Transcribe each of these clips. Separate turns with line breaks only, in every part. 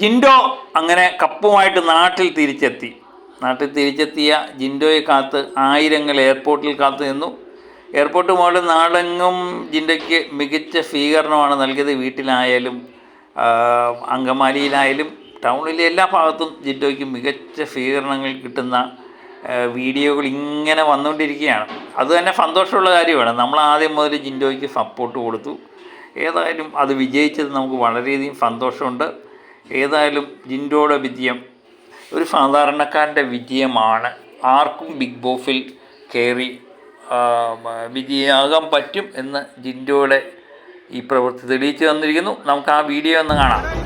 ജിൻഡോ അങ്ങനെ കപ്പുമായിട്ട് നാട്ടിൽ തിരിച്ചെത്തി. നാട്ടിൽ തിരിച്ചെത്തിയ ജിൻഡോയെ കാത്ത് ആയിരങ്ങൾ എയർപോർട്ടിൽ കാത്തു നിന്നു. എയർപോർട്ട് മുകളിൽ നാടെങ്ങും ജിൻഡയ്ക്ക് മികച്ച സ്വീകരണമാണ് നൽകിയത്. വീട്ടിലായാലും അങ്കമാലിയിലായാലും ടൗണിലെ എല്ലാ ഭാഗത്തും ജിൻഡോയ്ക്ക് മികച്ച സ്വീകരണങ്ങൾ കിട്ടുന്ന വീഡിയോകൾ ഇങ്ങനെ വന്നുകൊണ്ടിരിക്കുകയാണ്. അത് തന്നെ സന്തോഷമുള്ള കാര്യമാണ്. നമ്മൾ ആദ്യം മുതൽ ജിൻഡോയ്ക്ക് സപ്പോർട്ട് കൊടുത്തു. ഏതായാലും അത് വിജയിച്ചത് നമുക്ക് വളരെയധികം സന്തോഷമുണ്ട്. ഏതായാലും ജിൻഡോയുടെ വിജയം ഒരു സാധാരണക്കാരന്റെ വിജയമാണ്. ആർക്കും ബിഗ് ബോസിൽ കയറി വിജയമാകാൻ പറ്റും എന്ന് ജിൻഡോയുടെ ഈ പ്രവൃത്തി തെളിയിച്ചു തന്നിരിക്കുന്നു. നമുക്ക് ആ വീഡിയോ ഒന്ന് കാണാം.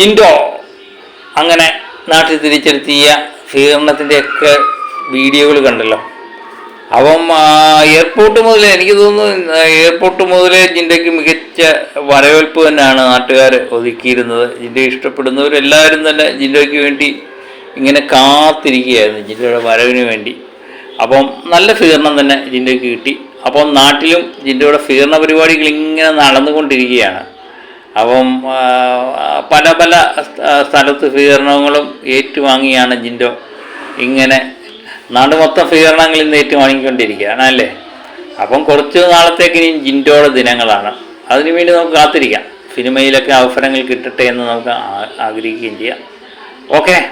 ജിൻഡോ അങ്ങനെ നാട്ടിൽ തിരിച്ചെത്തിയ സ്വീകരണത്തിന്റെയൊക്കെ വീഡിയോകൾ കണ്ടല്ലോ. അപ്പം എയർപോർട്ട് മുതൽ എനിക്ക് തോന്നുന്നു എയർപോർട്ട് മുതലേ ജിൻഡയ്ക്ക് മികച്ച വരവേൽപ്പ് തന്നെയാണ് നാട്ടുകാർ ഒതുക്കിയിരുന്നത്. ജിൻഡയെ ഇഷ്ടപ്പെടുന്നവരെല്ലാവരും തന്നെ ജിൻഡോയ്ക്ക് വേണ്ടി ഇങ്ങനെ കാത്തിരിക്കുകയായിരുന്നു ജിൻഡയുടെ വരവിന് വേണ്ടി. അപ്പം നല്ല സ്വീകരണം തന്നെ ജിൻഡോയ്ക്ക് കിട്ടി. അപ്പം നാട്ടിലും ജിൻഡയുടെ സ്വീകരണ പരിപാടികൾ ഇങ്ങനെ നടന്നുകൊണ്ടിരിക്കുകയാണ്. അപ്പം പല പല സ്ഥ- സ്ഥലത്ത് സ്വീകരണങ്ങളും ഏറ്റുവാങ്ങിയാണ് ജിൻഡോ ഇങ്ങനെ നാട് മൊത്തം സ്വീകരണങ്ങളിൽ നിന്ന് ഏറ്റുവാങ്ങിക്കൊണ്ടിരിക്കുകയാണ് അല്ലേ? അപ്പം കുറച്ച് നാളത്തേക്ക് ഇനി ജിൻഡോയുടെ ദിനങ്ങളാണ്. അതിനു വേണ്ടി നമുക്ക് കാത്തിരിക്കാം. സിനിമയിലൊക്കെ അവസരങ്ങൾ കിട്ടട്ടെ എന്ന് നമുക്ക് ആഗ്രഹിക്കുകയും ചെയ്യാം. ഓക്കെ?